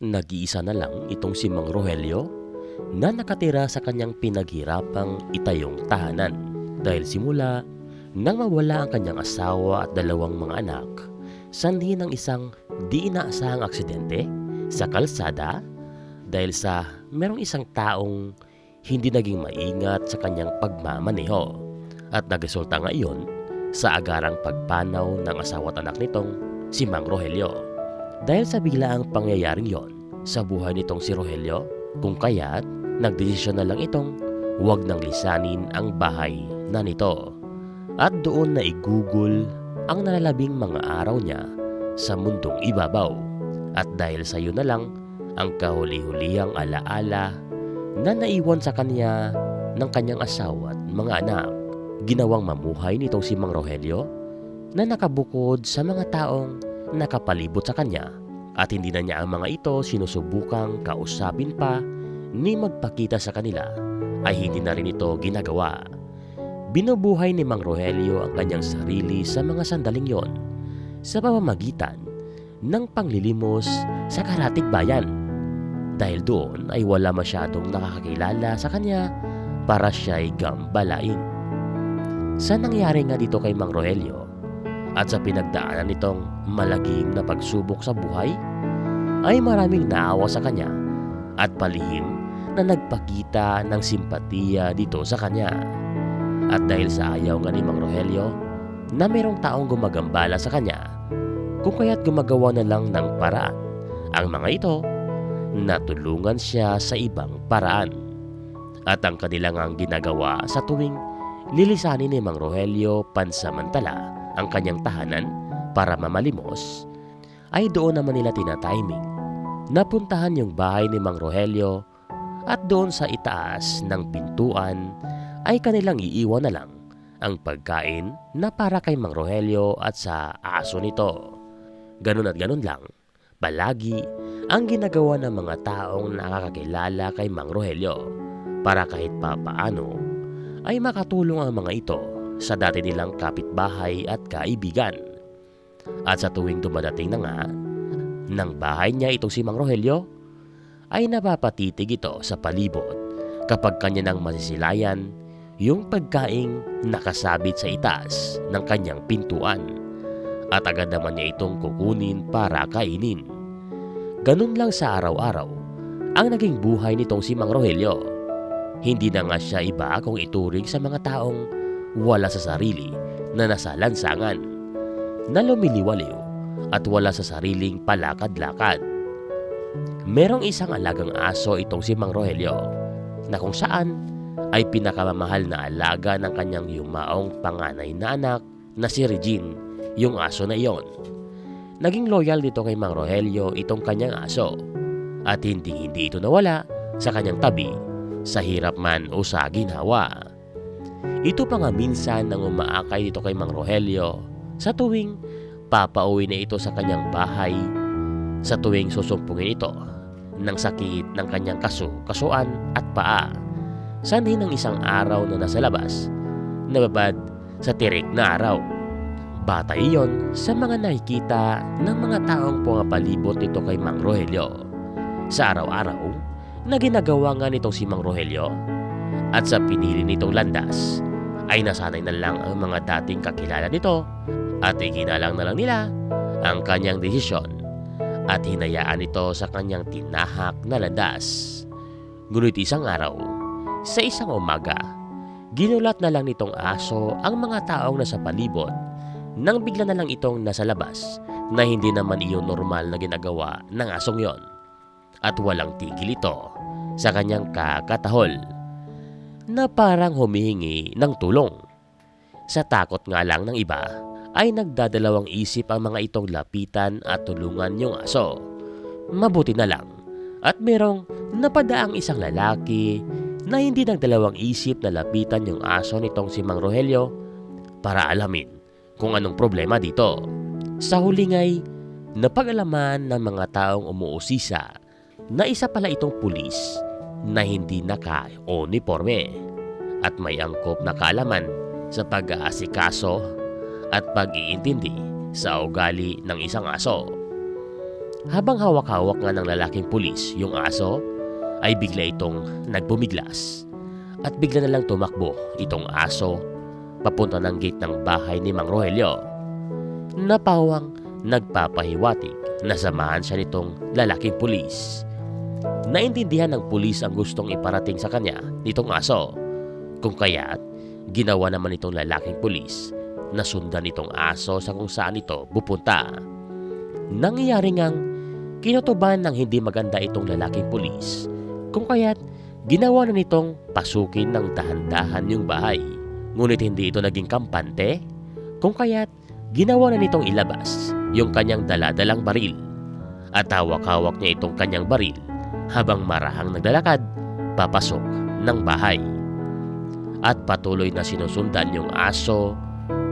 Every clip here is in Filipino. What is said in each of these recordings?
Nag-iisa na lang itong si Mang Rogelio na nakatira sa kanyang pinaghirapang itayong tahanan dahil simula nang mawala ang kanyang asawa at dalawang mga anak sanhi ng isang di inaasahang aksidente sa kalsada dahil sa merong isang taong hindi naging maingat sa kanyang pagmamaneho at nagresulta ngayon sa agarang pagpanaw ng asawa at anak nitong si Mang Rogelio. Dahil sa biglaang pangyayaring yon sa buhay nitong si Rogelio, kung kaya't nagdesisyon na lang itong huwag nang lisanin ang bahay na nito. At doon na igugol ang nalalabing mga araw niya sa mundong ibabaw. At dahil sa iyo na lang ang kahuli-hulihang alaala na naiwan sa kanya ng kanyang asawa at mga anak. Ginawang mamuhay nitong si Mang Rogelio na nakabukod sa mga taong nakapalibot sa kanya at hindi na niya ang mga ito sinusubukang kausapin pa ni magpakita sa kanila ay hindi na rin ito ginagawa. Binubuhay ni Mang Rogelio ang kanyang sarili sa mga sandaling yon sa pamamagitan ng panglilimos sa karatig bayan. Dahil doon ay wala masyadong nakakakilala sa kanya para siya'y gambalain. Sa nangyari nga dito kay Mang Rogelio at sa pinagdaanan nitong malagim na pagsubok sa buhay, ay maraming naawa sa kanya at palihim na nagpakita ng simpatiya dito sa kanya. At dahil sa ayaw nga ni Mang Rogelio na merong taong gumagambala sa kanya, kung kaya't gumagawa na lang ng paraan. Ang mga ito, natulungan siya sa ibang paraan. At ang kanilang ang ginagawa sa tuwing lilisanin ni Mang Rogelio pansamantala ang kanyang tahanan para mamalimos, ay doon naman nila tinatiming. Napuntahan yung bahay ni Mang Rogelio at doon sa itaas ng pintuan ay kanilang iiwan na lang ang pagkain na para kay Mang Rogelio at sa aso nito. Ganun at ganun lang, palagi ang ginagawa ng mga taong nakakakilala kay Mang Rogelio para kahit pa paano ay makatulong ang mga ito sa dati nilang kapitbahay at kaibigan. At sa tuwing dumadating na nga ng bahay niya itong si Mang Rogelio, ay napapatitig ito sa palibot kapag kanya nang masisilayan yung pagkaing nakasabit sa itaas ng kanyang pintuan at agad naman niya itong kukunin para kainin. Ganun lang sa araw-araw ang naging buhay nitong si Mang Rogelio. Hindi na nga siya iba kung ituring sa mga taong wala sa sarili na nasa lansangan, na lumiliwaliw at wala sa sariling palakad-lakad. Merong isang alagang aso itong si Mang Rogelio na kung saan ay pinakamamahal na alaga ng kanyang yumaong panganay na anak na si Regine, yung aso na iyon. Naging loyal dito kay Mang Rogelio itong kanyang aso at hindi hindi ito nawala sa kanyang tabi sa hirap man o sa ginhawa. Ito pa nga minsan nang umaakay dito kay Mang Rogelio sa tuwing papauwi na ito sa kanyang bahay sa tuwing susumpungin ito ng sakit ng kanyang kaso, kasuan at paa. Sanhi ng isang araw na nasa labas, nababad sa tirik na araw. Bata iyon sa mga nakikita ng mga taong pumapalibot nito kay Mang Rogelio. Sa araw-araw na ginagawa nga nitong si Mang Rogelio at sa pinili nitong landas ay nasanay na lang ang mga dating kakilala nito at iginalang na lang nila ang kanyang desisyon at hinayaan ito sa kanyang tinahak na landas. Ngunit isang araw, sa isang umaga, ginulat na lang nitong aso ang mga taong nasa palibot nang bigla na lang itong nasa labas na hindi naman iyon normal na ginagawa ng asong yon. At walang tigil ito sa kanyang kakatahol na parang humihingi ng tulong. Sa takot nga lang ng iba, ay nagdadalawang isip ang mga itong lapitan at tulungan yung aso. Mabuti na lang at merong napadaang isang lalaki na hindi nagdalawang isip na lapitan yung aso nitong si Mang Rogelio para alamin kung anong problema dito. Sa huli nga'y napag-alaman ng mga taong umuusisa na isa pala itong pulis na hindi naka-uniforme at may angkop na kaalaman sa pag-aasikaso at pag-iintindi sa ugali ng isang aso. Habang hawak-hawak nga ng lalaking pulis yung aso, ay bigla itong nagbumiglas. At bigla na lang tumakbo itong aso papunta ng gate ng bahay ni Mang Rogelio. Napawang nagpapahiwatig na samahan siya nitong lalaking pulis. Naintindihan ng pulis ang gustong iparating sa kanya nitong aso. Kung kaya't ginawa naman itong lalaking pulis na sundan itong aso sa kung saan ito pupunta. Nangyayari ngang kinutuban ng hindi maganda itong lalaking pulis kung kaya't ginawa na nitong pasukin ng dahan-dahan yung bahay. Ngunit hindi ito naging kampante kung kaya't ginawa na nitong ilabas yung kanyang daladalang baril at hawak-hawak niya itong kanyang baril habang marahang naglalakad papasok ng bahay. At patuloy na sinusundan yung aso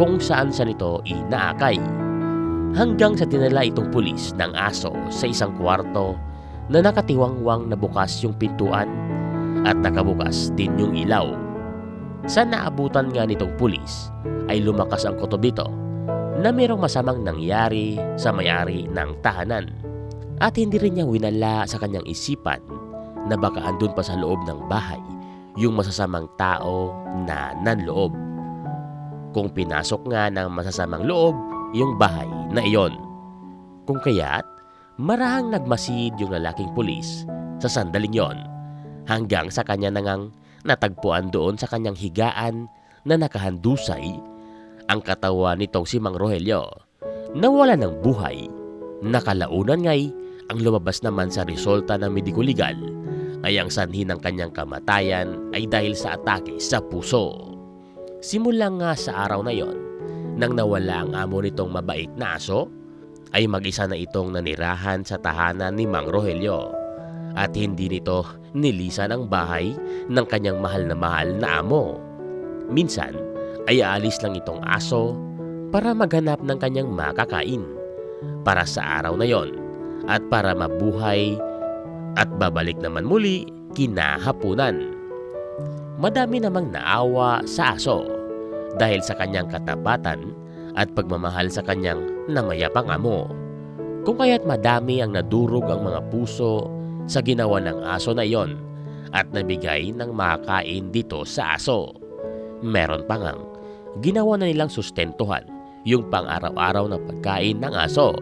kung saan sa nito inaakay. Hanggang sa dinala itong pulis ng aso sa isang kwarto na nakatiwangwang na bukas yung pintuan at nakabukas din yung ilaw. Sa naabutan nga nitong pulis ay lumakas ang kutob nito na mayroong masamang nangyari sa mayari ng tahanan at hindi rin niya winala sa kanyang isipan na baka andun pa sa loob ng bahay yung masasamang tao na nanloob. Kung pinasok nga ng masasamang loob yung bahay na iyon. Kung kaya't marahang nagmasid yung lalaking pulis sa sandaling yon hanggang sa kanya nangang natagpuan doon sa kanyang higaan na nakahandusay ang katawan nitong si Mang Rogelio na wala ng buhay. Nakalaunan nga'y ang lumabas naman sa resulta ng mediko legal ay sanhi ng kanyang kamatayan ay dahil sa atake sa puso. Simula nga sa araw na yon, nang nawala ang amo nitong mabait na aso, ay mag-isa na itong nanirahan sa tahanan ni Mang Rogelio at hindi nito nilisan ang bahay ng kanyang mahal na mahal na amo. Minsan ay aalis lang itong aso para maghanap ng kanyang makakain para sa araw na yon at para mabuhay at babalik naman muli kinahapunan. Madami namang naawa sa aso dahil sa kanyang katapatan at pagmamahal sa kanyang namayapang amo. Kung kaya't madami ang nadurog ang mga puso sa ginawa ng aso na iyon at nabigay ng makakain dito sa aso. Meron pa ngang ginawa na nilang sustentuhan yung pang-araw-araw na pagkain ng aso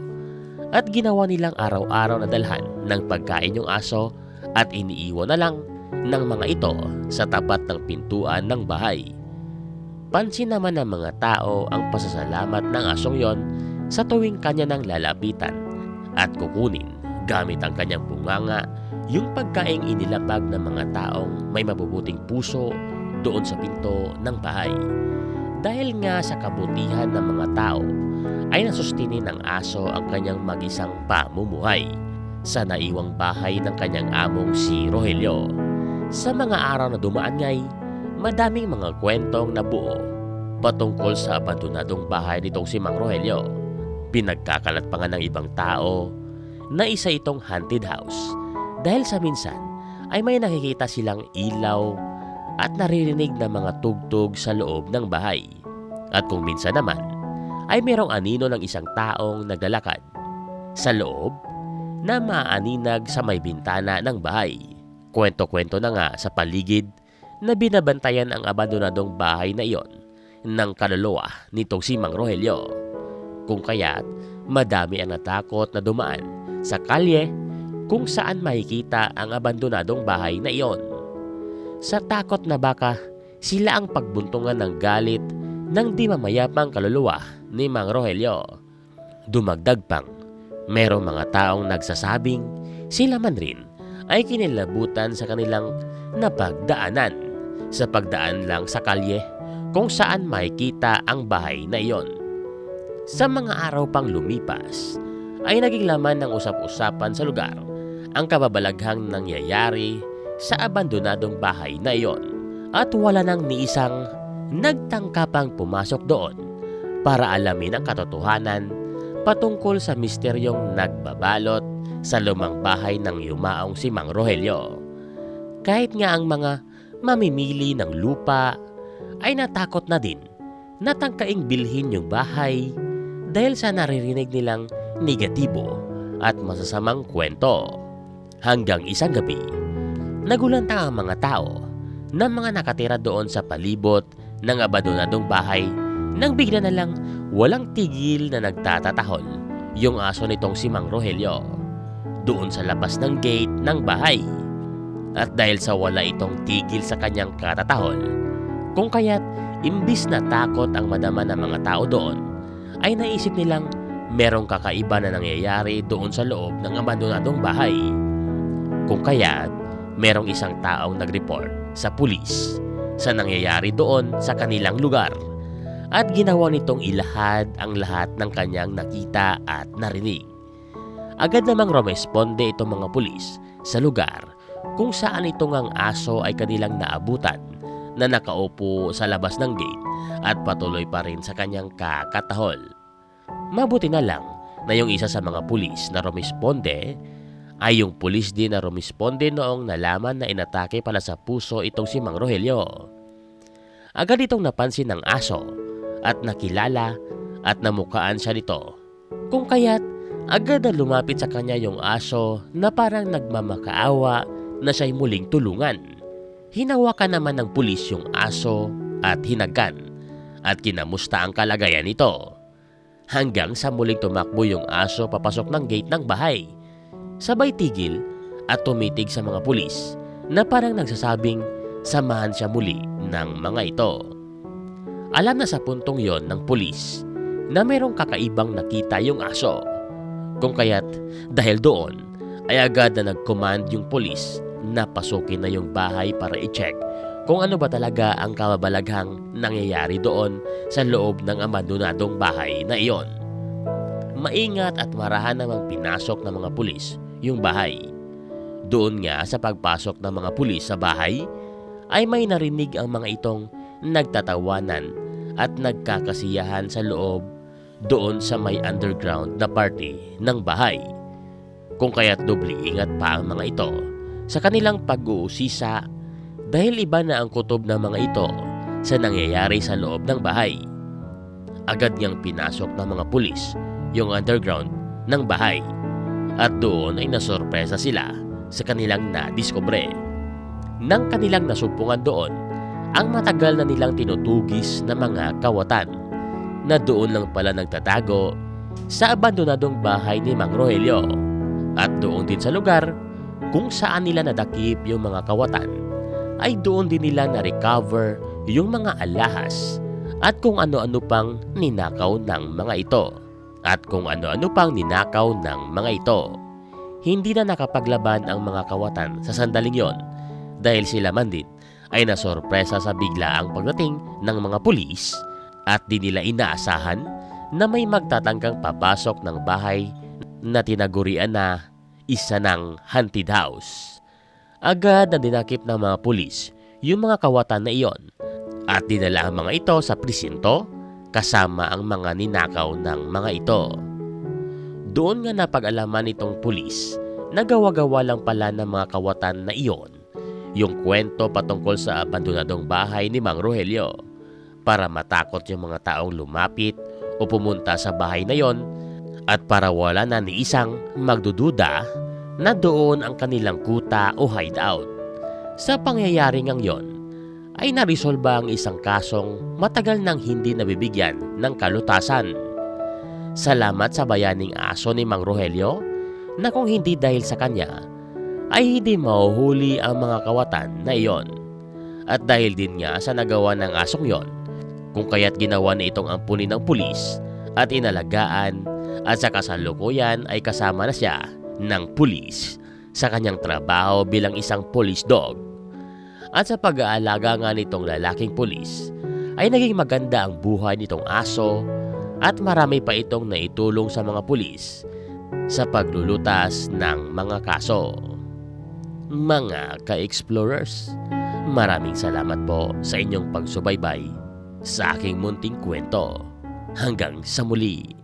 at ginawa nilang araw-araw na dalhan ng pagkain yung aso at iniiwan na lang ng mga ito sa tapat ng pintuan ng bahay. Pansin naman ng mga tao ang pasasalamat ng asong yon sa tuwing kanya nang lalapitan at kukunin gamit ang kanyang bunganga yung pagkaing inilapag ng mga taong may mabubuting puso doon sa pinto ng bahay. Dahil nga sa kabutihan ng mga tao ay nasustinin ng aso ang kanyang mag-isang pamumuhay sa naiwang bahay ng kanyang among si Rogelio. Sa mga araw na dumaan nga'y madaming mga kwentong nabuo patungkol sa abandonadong bahay nitong si Mang Rogelio. Pinagkakalat pa nga ng ibang tao na isa itong haunted house dahil sa minsan ay may nakikita silang ilaw at naririnig na mga tugtog sa loob ng bahay. At kung minsan naman ay mayroong anino ng isang taong naglalakad sa loob na maaninag sa may bintana ng bahay. Kwento-kwento na nga sa paligid na binabantayan ang abandonadong bahay na iyon ng kaluluwa nitong si Mang Rogelio. Kung kaya't madami ang natakot na dumaan sa kalye kung saan makikita ang abandonadong bahay na iyon. Sa takot na baka sila ang pagbuntungan ng galit ng di mamayapang kaluluwa ni Mang Rogelio. Dumagdag pang, merong mga taong nagsasabing sila man rin ay kinilabutan sa kanilang napagdaanan sa pagdaan lang sa kalye kung saan makikita ang bahay na iyon. Sa mga araw pang lumipas, ay naging laman ng usap-usapan sa lugar ang kababalaghang nangyayari sa abandonadong bahay na iyon at wala nang ni isang nagtangkapang pumasok doon para alamin ang katotohanan patungkol sa misteryong nagbabalot sa lumang bahay ng yumaong si Mang Rogelio. Kahit nga ang mga mamimili ng lupa ay natakot na din natangkaing bilhin yung bahay dahil sa naririnig nilang negatibo at masasamang kwento. Hanggang isang gabi, nagulantang ang mga tao na mga nakatira doon sa palibot ng abandonadong bahay nang bigla na lang walang tigil na nagtatatahol yung aso nitong si Mang Rogelio doon sa labas ng gate ng bahay. At dahil sa wala itong tigil sa kanyang katatahol, kung kaya't imbis na takot ang madama ng mga tao doon, ay naisip nilang merong kakaiba na nangyayari doon sa loob ng abandonadong bahay. Kung kaya't merong isang taong nag-report sa pulis sa nangyayari doon sa kanilang lugar at ginawa nitong ilahad ang lahat ng kanyang nakita at narinig. Agad namang rumesponde itong mga pulis sa lugar kung saan itong ang aso ay kanilang naabutan na nakaupo sa labas ng gate at patuloy pa rin sa kanyang kakatahol. Mabuti na lang na yung isa sa mga pulis na rumesponde ay yung pulis din na rumesponde noong nalaman na inatake pala sa puso itong si Mang Rogelio. Agad itong napansin ng aso at nakilala at namukaan siya nito. Kung kaya't agad na lumapit sa kanya yung aso na parang nagmamakaawa na siya'y muling tulungan. Hinawakan naman ng pulis yung aso at hinagan at kinamusta ang kalagayan nito. Hanggang sa muling tumakbo yung aso papasok ng gate ng bahay. Sabay tigil at tumitig sa mga pulis na parang nagsasabing samahan siya muli ng mga ito. Alam na sa puntong yon ng pulis na mayroong kakaibang nakita yung aso. Kung kaya't dahil doon ay agad na nag-command yung pulis na pasukin na yung bahay para i-check kung ano ba talaga ang kababalaghang nangyayari doon sa loob ng abandonadong bahay na iyon. Maingat at marahan namang pinasok ng mga pulis yung bahay. Doon nga sa pagpasok ng mga pulis sa bahay ay may narinig ang mga itong nagtatawanan at nagkakasiyahan sa loob doon sa may underground na party ng bahay. Kung kaya't doble ingat pa ang mga ito sa kanilang pag-uusisa dahil iba na ang kutob ng mga ito sa nangyayari sa loob ng bahay. Agad niyang pinasok ng mga pulis yung underground ng bahay at doon ay nasorpresa sila sa kanilang nadiskubre. Nang kanilang nasumpungan doon ang matagal na nilang tinutugis na mga kawatan na doon lang pala nagtatago sa abandonadong bahay ni Mang Rogelio at doon din sa lugar kung saan nila nadakip yung mga kawatan ay doon din nila na-recover yung mga alahas at kung ano-ano pang ninakaw ng mga ito at kung ano-ano pang ninakaw ng mga ito. Hindi na nakapaglaban ang mga kawatan sa sandaling yon dahil sila man din ay nasorpresa sa biglaang pagdating ng mga pulis at di nila inaasahan na may magtatangkang papasok ng bahay na tinagurian na isa ng haunted house. Agad na dinakip ng mga pulis yung mga kawatan na iyon at dinala ang mga ito sa presinto kasama ang mga ninakaw ng mga ito. Doon nga napag-alaman itong pulis na gawa-gawa lang pala ng mga kawatan na iyon yung kwento patungkol sa abandonadong bahay ni Mang Rogelio para matakot yung mga taong lumapit o pumunta sa bahay na yon at para wala na ni isang magdududa na doon ang kanilang kuta o hideout. Sa pangyayari ngang yon, ay naresolba ang isang kasong matagal nang hindi nabibigyan ng kalutasan. Salamat sa bayaning aso ni Mang Rogelio na kung hindi dahil sa kanya, ay hindi mahuhuli ang mga kawatan na iyon. At dahil din nga sa nagawa ng asong yon, kung kaya't ginawa na itong ampunin ng pulis at inalagaan at sa kasalukuyan ay kasama na siya ng pulis sa kanyang trabaho bilang isang police dog. At sa pag-aalaga nga nitong lalaking pulis, ay naging maganda ang buhay nitong aso at marami pa itong naitulong sa mga pulis sa paglulutas ng mga kaso. Mga ka-explorers, maraming salamat po sa inyong pagsubaybay sa aking munting kwento. Hanggang sa muli.